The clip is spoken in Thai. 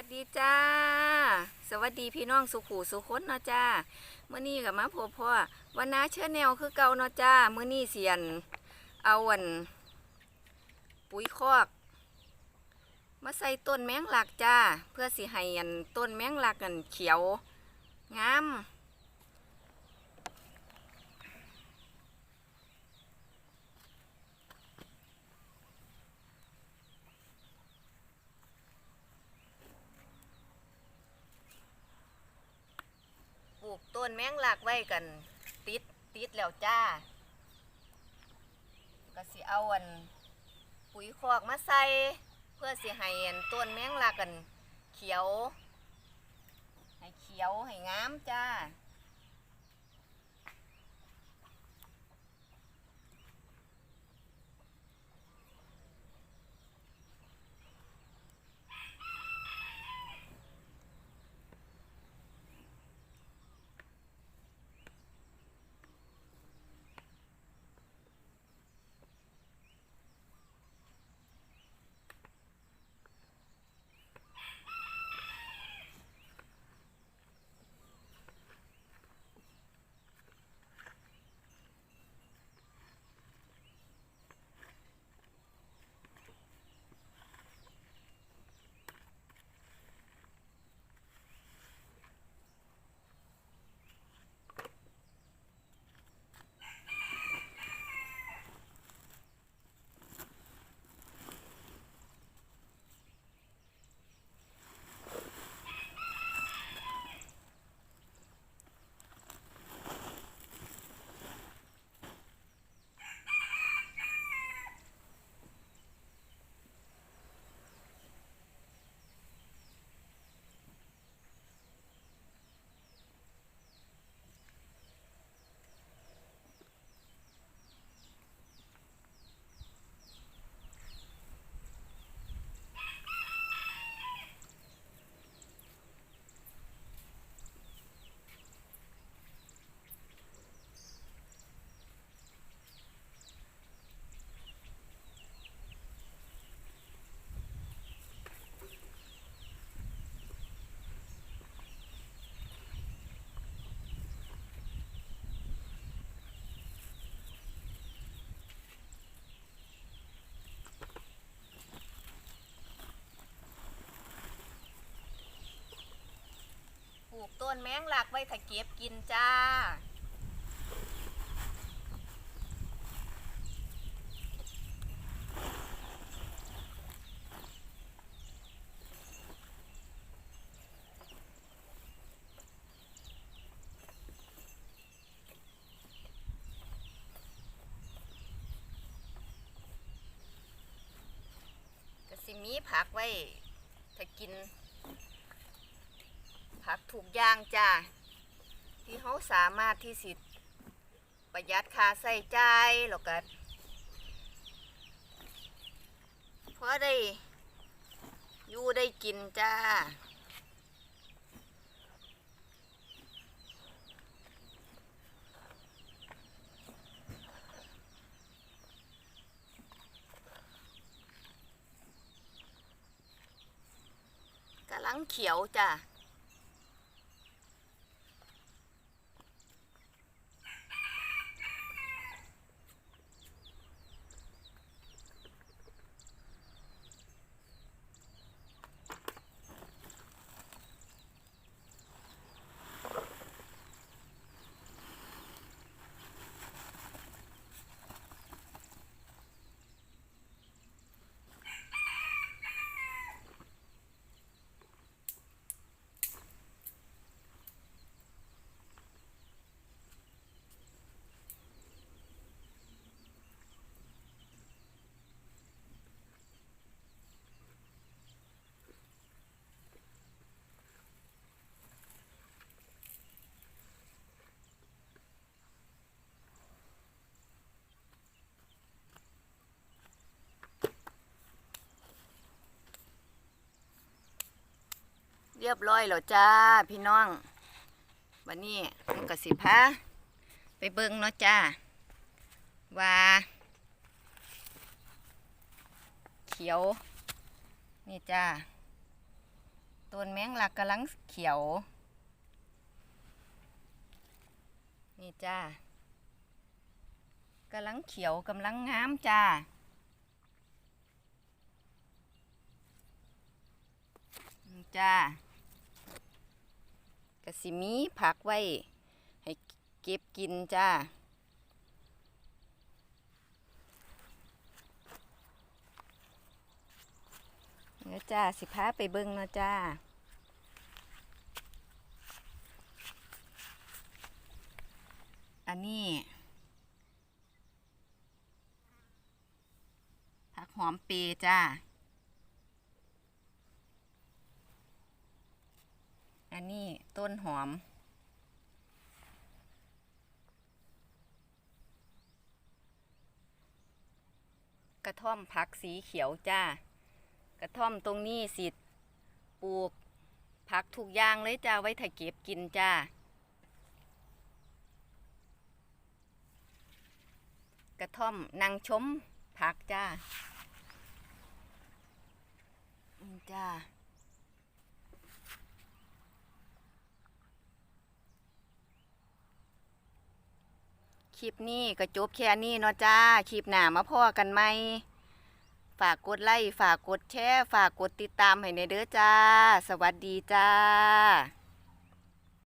วัสดีจ้า สวัสดีพี่น้องสุขูสุขนเนาะจ้าเมื่อนี้กับมาพบพ่อวันน้าเชื่อแนวคือเก่าเนาะจ้าเมื่อนี้เสียน เอาวัน ปุ๋ยคอก มาใส่ต้นแมงลักจ้า เพื่อสิให้อันต้นแมงลักกันเขียว งาม นแมงลักไว้กัน ติดติดแล้วจ้า ก็สิเอาอันปุ๋ยคอกมาใส่ เพื่อสิให้อันต้นแมงลักกัน เขียว ให้เขียวให้งามจ้า กต้นแมงลักไว้ถ้าเก็บกินจ้า ก็สิมีผักไว้ถ้ากิน ผักถูกย่างจ้าที่เขาสามารถที่สิประหยัดค่าใส่ใจแล้วก็พอได้อยู่ได้กินจ้ากำลังเขียวจ้า รียบร้อยแล้วจ้าพี่น้องวันนี้ผมกสิพาไปเบิ่งเนาะจ้าว่าเขียว นี่จ้าต้ต้นแมงลักกำลังเขียว นี่จ้ากำลังเขียวกำลังงามจ้านี่จ้า กะสิมีผักไว้ ให้เก็บกินจ้าเนื้อจ้าสิพาไปเบิ่งเนาะจ้าอันนี้ผักหอมเปรย์จ้า อันนี้ต้นหอม กระท่อมผักสีเขียวจ้า กระท่อมตรงนี้สิปลูกผักทุกอย่างเลยจ้าไว้ถ้าเก็บกินจ้ากระท่อมนางชมผักจ้าอืมจ้า คลิปนี้ก็จบแค่นี้เนาะจ้า คลิปหน้ามาพ่อกันไหม ฝากกดไลค์ ฝากกดแชร์ ฝากกดติดตามให้ในเด้อจ้า สวัสดีจ้า